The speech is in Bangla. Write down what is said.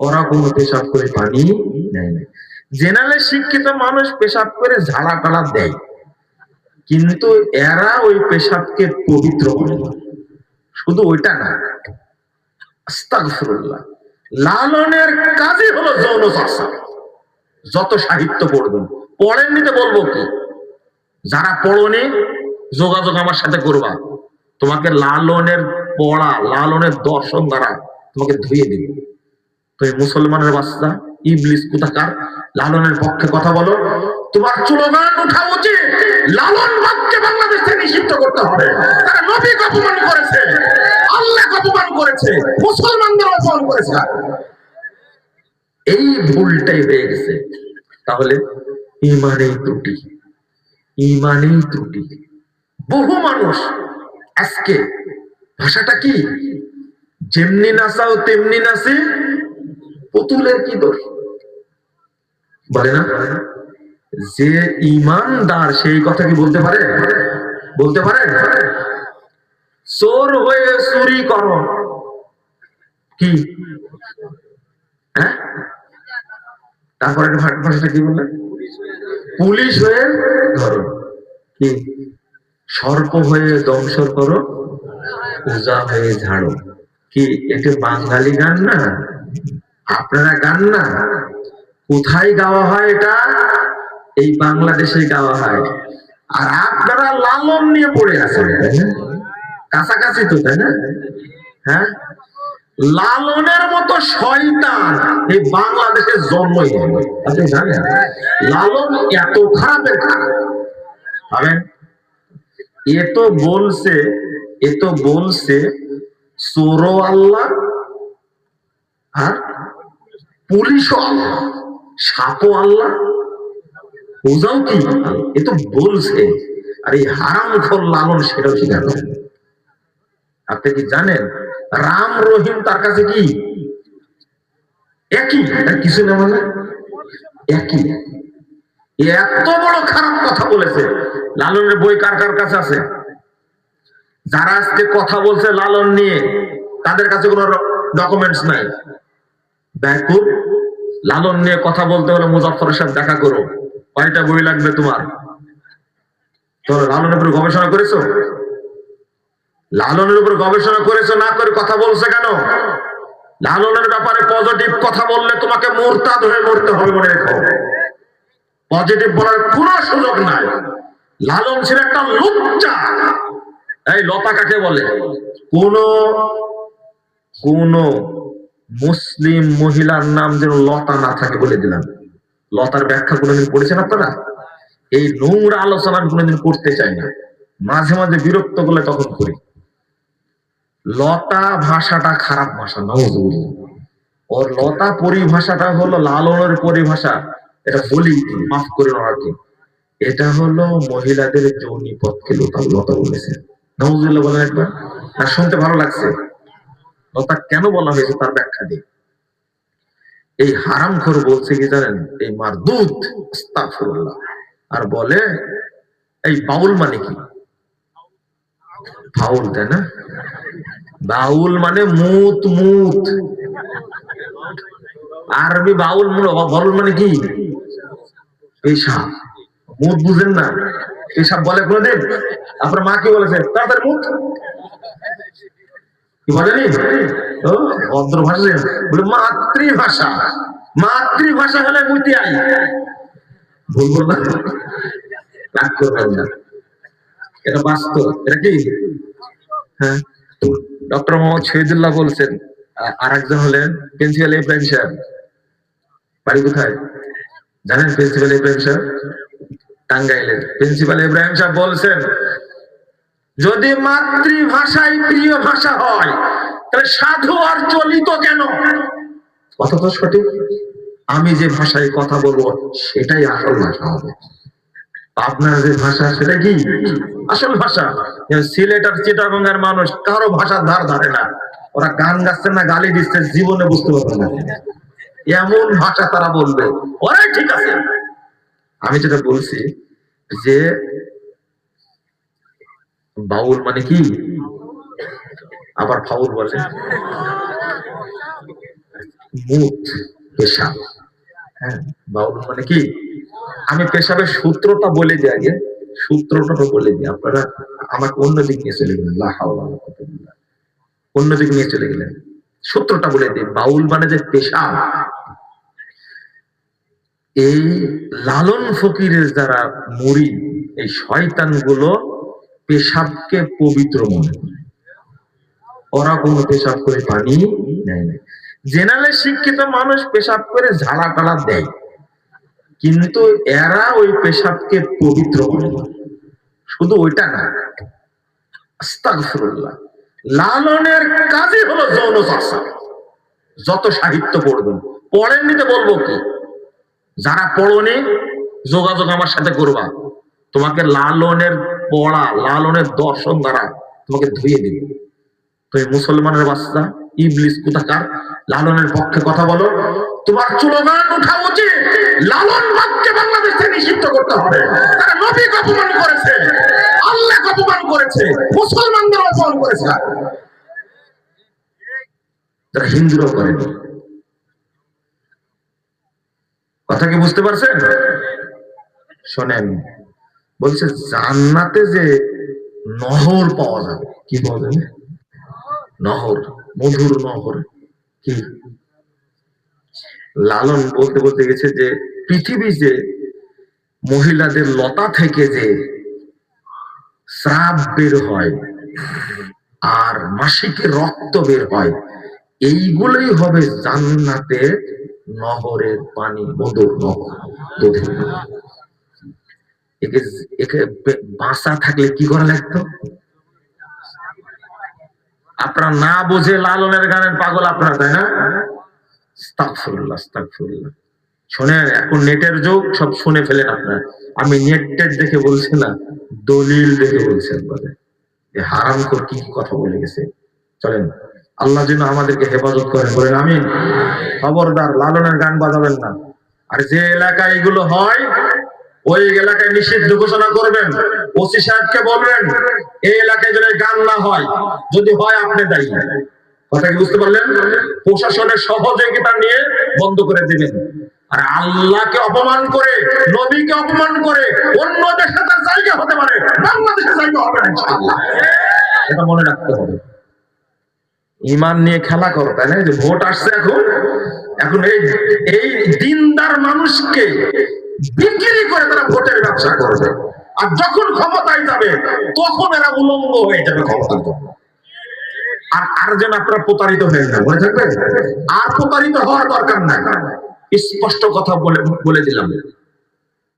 ওরা কোনো পেশাব করে পানি নেয় না। জেনারেল শিক্ষিত মানুষ পেশাব করে ঝাড়া টাড়া দেয়। কিন্তু এরা ওই পেশাবকে পবিত্র করে। শুধু ওইটা না, আস্তাগফিরুল্লাহ, লালনের কাজই হলো যৌন চর্চা। যত সাহিত্য পড়বেন পড়েননি তো বলব কি, যারা পড়নি, যোগাযোগ আমার সাথে করবা। তোমাকে লালনের পড়া, লালনের দর্শন দ্বারা তোমাকে ধুয়ে দিবে। তুমি মুসলমানের বাচ্চা, ইবলিস কোথাকার? লালনের পক্ষে কথা বলো। তোমার চুলগান উঠা উচিত। লালন বাদকে বাংলাদেশে নিষিদ্ধ করতে হবে। তারা নবী অপমান করেছে। আল্লাহ অপমান করেছে। মুসলমানদের অপমান করেছে। এই ভুলটাই হয়ে গেছে। তাহলে ইমানেই ত্রুটি। ইমানেই ত্রুটি। বহু মানুষ আজকে ভাষাটা কি? যেমনি নাচাও তেমনি নাচে পুতুলের কি দোষ? বলে না? যে ইমানদার সেই কথা কি বলতে পারে? বলতে পারে? চোর হয়ে চুরি করো। কি? হ্যাঁ? তারপরে ভাষাটা কি বললেন? পুলিশ হয়ে ধরো। কি? সর্প হয়ে দংশন করো। পূজা হয়ে ঝাড়ো। কি এটা বাঙালি গান না? আপনারা গান না? কোথায় গাওয়া হয় এটা? এই বাংলাদেশে গাওয়া হয়। আর আপনারা লালন নিয়ে পড়ে আছেন? কাছাকাছি তো, তাই না? হ্যাঁ? লালনের মতো শয়তান এই বাংলাদেশে জন্মই আপনি জানেন? লালন এত খারাপের খারাপ। পাবেন এ তো বলছে, এ তো বলছে চোরো আল্লাহ আর পুলিশও আল্লাহ সাপও আল্লাহ। পূজাও কি? এ তো বলছে। আর এই হারাম খোর লালন সেটাও স্বীকার করে আপনি কি জানেন? রাম রহিম তার কাছে কি? একই? কিছু না মানে? একই। এত বড় খারাপ কথা বলেছে। লালনের বই কার কার কাছে আছে? যারা আজকে কথা বলছে লালন নিয়ে, তাদের কাছে কোনো ডকুমেন্টস নাই। ব্যাকুব, লালন নিয়ে কথা বলতে হলে মুজাফরের সাথে দেখা করো। কয়টা বই লাগবে তোমার? তোমরা লালনের উপর গবেষণা করেছ? লালনের উপর গবেষণা করেছ, না করে কথা বলছে কেন? লালনের ব্যাপারে পজিটিভ কথা বললে তোমাকে মোরতাদ হয়ে মরতে হবে মনে রেখো। পজিটিভ বলার কোনো সুযোগ নাই। লালন ছিল একটা লুচ্চা। এই লতা কাকে বলে? কোন কোন। মুসলিম মহিলার নাম যেন লতা না থাকে বলে দিলাম। লতার ব্যাখ্যা কোনোদিন পড়েছেন আপনারা? এই নোংরা আলোচনা কোনোদিন করতে চাই না। মাঝে মাঝে বিরক্ত করলে তখন করি। লতা ভাষাটা খারাপ ভাষা নজরুল ওর লতা পরিভাষাটা হলো লালনের পরিভাষা। এটা বলি, মাফ করে আর কি। এটা হলো মহিলাদের যৌনি পথকে লতা লতা বলেছে। নজরুল্লাহ বলেন একবার। না, শুনতে ভালো লাগছে। লতা কেন বলা হয়েছে তার ব্যাখ্যা দিই। এই হারাম খোর বলছে কি জানেন? এই মার দুধ আর বলে, এই বাউল মানে কি? বাউল, তাই না? বাউল মানে মুত মুত। আরবি বাউল মূল বাউল মানে কি? পেশাব। মুত বুঝেন না। পেশাব বলে কোনদিন আপনার মা কি বলেছে? তাড়াতাড়ি মুত। কি বলে মাতৃভাষা মাতৃভাষা হলে বুঝতে আই করবেন না। এটা বাস্তব। এটা কি? হ্যাঁ। ডক্টর মোহাম্মদ শহীদুল্লাহ বলছেন আর একজন হলেন প্রিন্সিপাল ইব্রাহিম সাহেব বাড়ি কোথায়? জানেন প্রিন্সিপাল ইব্রাহিম সাহেব টাঙ্গাইলের। প্রিন্সিপাল ইব্রাহিম সাহেব বলছেন যদি মাতৃভাষাই প্রিয় ভাষা হয়, তাহলে সাধু আর চলিত কেন? কথা তো সঠিক। আমি যে ভাষায় কথা বলব, সেটাই আসল ভাষা হবে। আপনার যে ভাষা, সেটা কি? আসল ভাষা। সিলেট আর চিটাগঙ্গের মানুষ কারও ভাষার ধার ধারে না। ওরা গান গাচ্ছে না, গালি দিচ্ছে, জীবনে বুঝতে পারবে না। এমন ভাষা তারা বলবে। ওরাই ঠিক আছে। আমি যেটা বলছি যে বাউল মানে কি? আবার ফাউল বলে। পেশাব। হ্যাঁ বাউল মানে কি? আমি পেশাবের সূত্রটা বলে দিই আগে। সূত্রটা বলে দিই। আপনারা আমাকে অন্য দিক নিয়ে চলে গেলেন। লা হাওলা ওয়ালা কুওয়াতা ইল্লা বিল্লাহ। অন্য দিক নিয়ে চলে গেলেন। সূত্রটা বলে দিই। বাউল মানে যে পেশা এই লালন ফকিরের যারা মুড়ি, এই শয়তানগুলো পেশাবকে পবিত্র মনে করে। ওরা কোনো পেশাব করে পানি নেয় না। জেনারেল শিক্ষিত মানুষ পেশাব করে ঝাড়া টাড়া দেয়। কিন্তু এরা ওই পেশাবকে পবিত্র মনে করে। শুধু ওইটা না, আস্তাগফিরুল্লাহ, লালনের কাজই হলো যৌন চর্চা। যত সাহিত্য পড়বেন পড়েননি তো বলব কি? যারা পড়নি, যোগাযোগ আমার সাথে করবা। তোমাকে লালনের পড়া, লালনের দর্শন দ্বারা তোমাকে ধুয়ে দিবে। তুমি মুসলমানের বাচ্চা, ইবলিস কোথাকার? লালনের পক্ষে কথা বলো। তোমার চুলগান উঠা উচিত। লালন বাদকে বাংলাদেশ নিষিদ্ধ করতে হবে। তারা নবীকে অপমান করেছে। আল্লাহকে অপমান করেছে। মুসলমানদের অপমান করেছে। যারা হিন্দুরাও করেনি কথা কি বুঝতে পারছেন? শোনেন। বলছে, জান্নাতে যে নহর পাওয়া যাবে, কি পাওয়া যাবে নহর, মধুর নহর, কি লালন বলতে বলতে গেছে যে, পৃথিবী যে মহিলাদের লতা থেকে যে স্রাব বের হয় আর মাসিকে রক্ত বের হয়, এইগুলোই হবে জান্নাতের নহরের পানি, মধুর নহর। একে একে বে- থাকলে কি করা লাগতো? আপনারা না বুঝে লালনের গানের পাগল আপনার, তাই না। শোনেন, এখন নেটের যুগ, সব শুনে ফেলেন আপনার। আমি নেট টেট দেখে বলছি না, দলিল দেখে বলছি একবারে। যে হারাম কর কি কি কথা বলে গেছে? চলেন, আল্লাহ যেন আমাদেরকে হেফাজত করেন। বলেন আমি খবরদার, লালনের গান বাজাবেন না। আর যে এলাকায় এগুলো হয় ওই এলাকায় নিষিদ্ধ ঘোষণা করবেন। ওসি সাহেবকে বলবেন, এই এলাকায় যেন গান না হয়, যদি হয় আপনি দায়ী। কথা কি বুঝতে পারলেন? প্রশাসনের সহযোগিতা নিয়ে বন্ধ করে দিবেন। আর আল্লাহকে অপমান করে, নবীকে অপমান করে, অন্য দেশে তার জায়গা হতে পারে, বাংলাদেশে জায়গা হবে না এটা মনে রাখতে হবে। ইমান নিয়ে খেলা করো, তাই না? যে ভোট আসছে এখন। এখন এই এই দিনদার মানুষকে বিক্রি করে তারা ভোটের ব্যবসা করবে। আর যখন ক্ষমতায় যাবে, তখন এরা উলঙ্গ হয়ে যাবে ক্ষমতার আর আর যেন আপনারা প্রতারিত হয়ে যান মনে থাকবে? আর প্রতারিত হওয়ার দরকার নাই। স্পষ্ট কথা বলে বলে দিলাম।